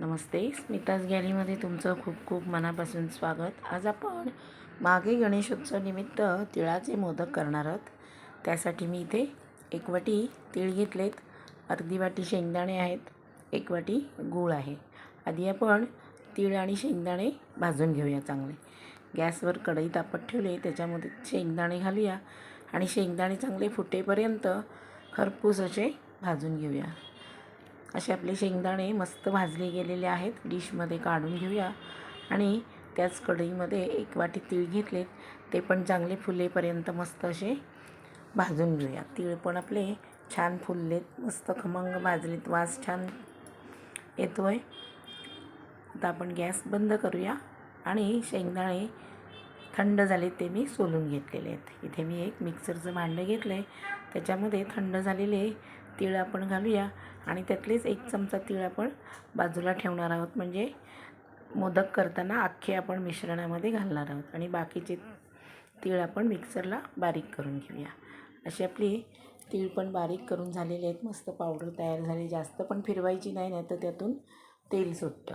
नमस्ते स्मिताज गॅलीमध्ये तुमचं खूप खूप मनापासून स्वागत. आज आपण मागे गणेशोत्सवनिमित्त तिळाचे मोदक करणार आहोत. त्यासाठी मी इथे एक वाटी तीळ घेतलेत. अर्धी वाटी शेंगदाणे आहेत एक वाटी गूळ आहे. आधी आपण तीळ आणि शेंगदाणे भाजून घेऊया चांगले. गॅसवर कढई तापत ठेवले त्याच्यामध्ये शेंगदाणे घालूया आणि शेंगदाणे चांगले फुटेपर्यंत खरपूस असे भाजून घेऊया. असे आपले शेंगदाणे मस्त भाजले गेलेले आहेत. डिशमध्ये काढून घेऊया. आणि त्याच कढईमध्ये एक वाटी तीळ घेतलेत. ते पण चांगले फुलेपर्यंत मस्त असे भाजून घेऊया. तीळ पण आपले छान फुललेत. मस्त खमंग भाजलेत. वास छान येतो आहे आता आपण गॅस बंद करूया. आणि शेंगदाणे थंड झाले ते मी सोलून घेतलेले आहेत. इथे मी एक मिक्सरचं भांडं घेतलं आहे त्याच्यामध्ये थंड झालेले तीळ आपण घालूया. आणि त्यातलेच एक चमचा तीळ आपण बाजूला ठेवणार आहोत. म्हणजे मोदक करताना अख्खे आपण मिश्रणामध्ये घालणार आहोत. आणि बाकीचे तीळ आपण मिक्सरला बारीक करून घेऊया. अशी आपली तीळ पण बारीक करून झालेले आहेत. मस्त पावडर तयार झाली. जास्त पण फिरवायची नाही नाही तर त्यातून तेल सुटतं.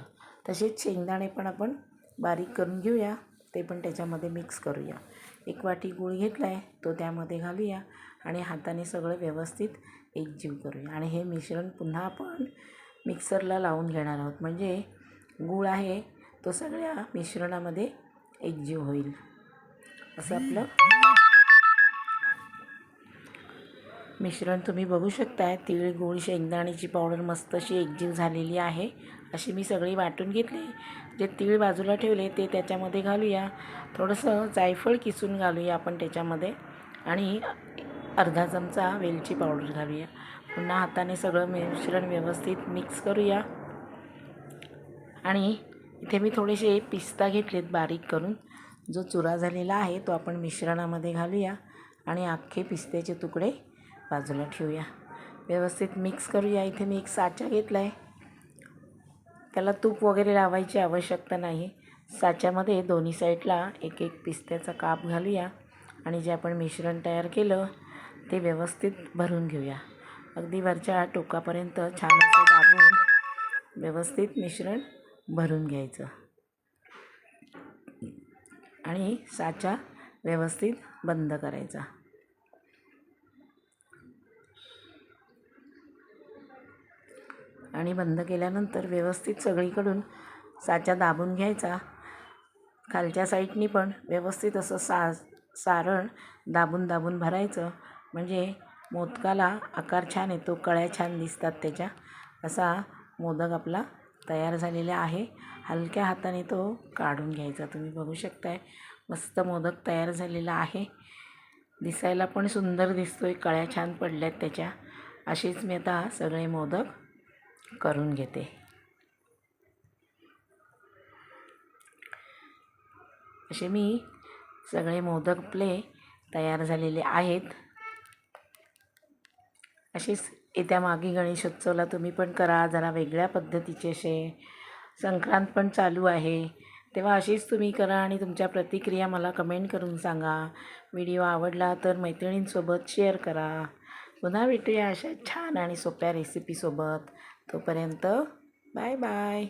तसेच शेंगदाणे पण आपण बारीक करून घेऊया. ते पण त्याच्यामध्ये मिक्स करूया. एक वाटी गूळ घेतला आहे तो त्यामध्ये घालूया आणि हाताने सगळं व्यवस्थित एकजीव करूया. आणि हे मिश्रण पुन्हा आपण मिक्सरला लावून घेणार आहोत. म्हणजे गूळ आहे तो सगळ्या मिश्रणामध्ये एकजीव होईल. असं आपलं मिश्रण तुम्ही बघू शकताय. तीळ गूळ शेंगदाण्याची पावडर मस्त अशी एकजीव झालेली आहे. अशी मी सगळी वाटून घेतली. जे तीळ बाजूला ठेवले ते त्याच्यामध्ये घालूया. थोडंसं जायफळ किसून घालूया आपण त्याच्यामध्ये. आणि अर्धा चमचा वेलची पावडर घालूया. पुन्हा हाताने सगळं मिश्रण व्यवस्थित मिक्स करूया. आणि इथे मी थोडेसे पिस्ता घेतलेत बारीक करून. जो चुरा झालेला आहे तो आपण मिश्रणामध्ये घालूया. आणि अख्खे पिस्त्याचे तुकडे बाजूला ठेवूया. व्यवस्थित मिक्स करूया. इथे मी एक साचा घेतला आहे त्याला तूप वगैरे लावायची आवश्यकता नाही. साच्यामध्ये दोन्ही साईडला एक एक पिस्त्याचा काप घालूया आणि जे आपण मिश्रण तयार केलं ते व्यवस्थित भरून घेऊया. अगदी वरच्या टोकापर्यंत छान असं दाबून व्यवस्थित मिश्रण भरून घ्यायचं. आणि साचा व्यवस्थित बंद करायचा. आणि बंद केल्यानंतर व्यवस्थित सगळीकडून साचा दाबून घ्यायचा. खालच्या साईडनी पण व्यवस्थित असं सा सारण दाबून दाबून भरायचं. म्हणजे मोदकाला आकार छान येतो कळ्या छान दिसतात त्याच्या. असा मोदक आपला तयार झालेला आहे. हलक्या हाताने तो काढून घ्यायचा. तुम्ही बघू शकताय मस्त मोदक तयार झालेला आहे. दिसायला पण सुंदर दिसतो आहे कळ्या छान पडल्यात त्याच्या. अशीच मी आता सगळे मोदक करून घेते. असे मी सगळे मोदक आपले तयार झालेले आहेत. अशीच येत्या मागे गणेशोत्सवला तुम्ही पण करा. जरा वेगळ्या पद्धतीचे असे संक्रांत पण चालू आहे. तेव्हा अशीच तुम्ही करा आणि तुमच्या प्रतिक्रिया मला कमेंट करून सांगा. व्हिडिओ आवडला तर मैत्रिणींसोबत शेअर करा. पुन्हा भेटूया अशा छान आणि सोप्या रेसिपीसोबत तोपर्यंत बाय बाय.